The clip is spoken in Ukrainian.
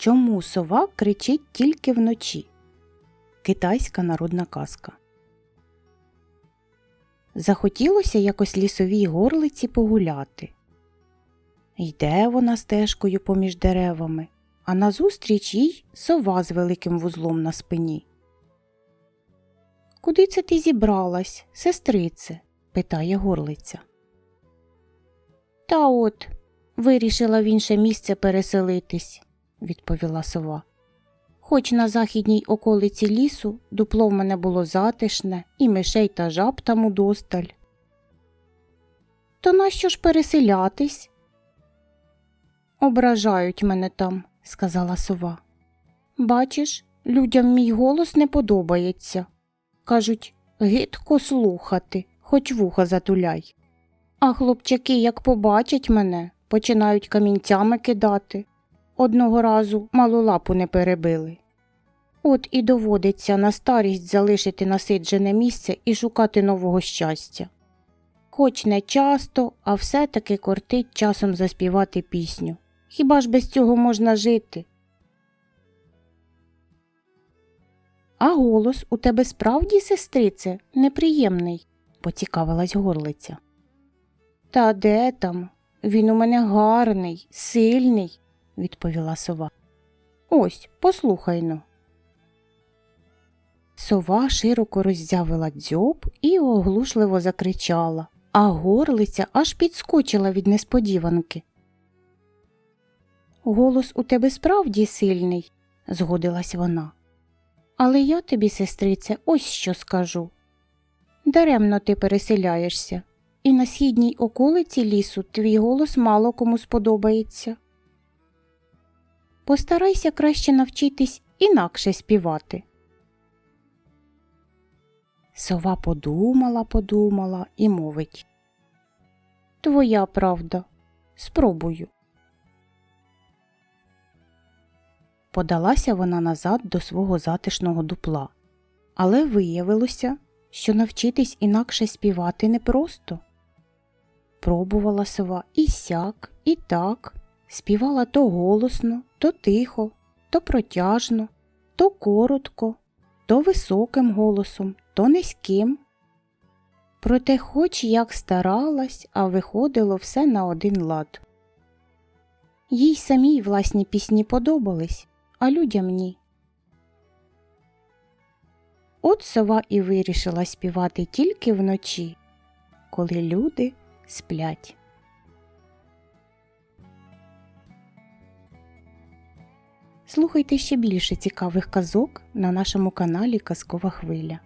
Чому сова кричить тільки вночі? Китайська народна казка. Захотілося якось лісовій горлиці погуляти. Йде вона стежкою поміж деревами, а назустріч їй сова з великим вузлом на спині. Куди це ти зібралась, сестрице? питає горлиця. Та от, вирішила в інше місце переселитись, відповіла сова. Хоч на західній околиці лісу дупло в мене було затишне, і мишей та жаб там удосталь. То нащо ж переселятись? Ображають мене там, сказала сова. Бачиш, людям мій голос не подобається. Кажуть, гидко слухати, хоч вуха затуляй. А хлопчаки, як побачать мене, починають камінцями кидати. Одного разу малу лапу не перебили. От і доводиться на старість залишити насиджене місце і шукати нового щастя. Хоч не часто, а все-таки кортить часом заспівати пісню. Хіба ж без цього можна жити? А голос у тебе справді, сестрице, неприємний, поцікавилась горлиця. Та де там? Він у мене гарний, сильний, відповіла сова. Ось, послухай но. Сова широко роззявила дзьоб і оглушливо закричала, а горлиця аж підскочила від несподіванки. Голос у тебе справді сильний, згодилась вона. Але я тобі, сестрице, ось що скажу. Даремно ти переселяєшся, і на східній околиці лісу твій голос мало кому сподобається. Постарайся краще навчитись інакше співати. Сова подумала, подумала і мовить. Твоя правда. Спробую. Подалася вона назад до свого затишного дупла, але виявилося, що навчитись інакше співати непросто. Пробувала сова і сяк, і так, співала то голосно, то тихо, то протяжно, то коротко, то високим голосом, то низьким. Проте, хоч як старалась, а виходило все на один лад. Їй самій власні пісні подобались, а людям ні. От сова і вирішила співати тільки вночі, коли люди сплять. Слухайте ще більше цікавих казок на нашому каналі Казкова Хвиля.